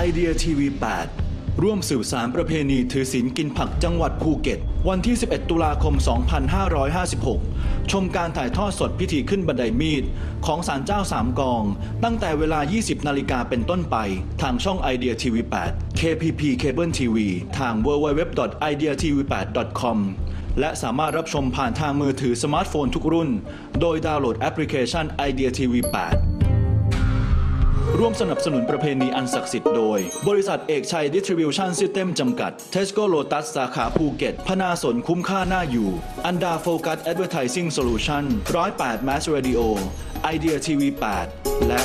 ไอเดียทีวี 8 ร่วมสืบสารประเพณีถือศีลกินผักจังหวัดภูเก็ต วันที่ 11 ตุลาคม 2556 ชมการถ่ายทอดสดพิธีขึ้นบันไดมีด ของศาลเจ้าสามกอง ตั้งแต่เวลา 20 นาฬิกาเป็นต้นไป ทางช่องไอเดียทีวี 8 KPP Cable TV ทาง www.ideatv8.com และสามารถรับชมผ่านทางมือถือสมาร์ทโฟนทุกรุ่น โดยดาวน์โหลดแอปพลิเคชัน Idea TV 8 ร่วมสนับสนุนประเพณีอันศักดิ์สิทธิ์โดย บริษัทเอกชัยดิสทริบิวชั่นซิสเต็มจำกัดเทสโก้โลตัสสาขาภูเก็ต พนาสนคุ้มค่าหน้าอยู่ อันดาโฟกัสแอดเวอร์ทิซิ่งโซลูชั่นร้อยแปดแมสเรดิโอไอเดียทีวีแปดและ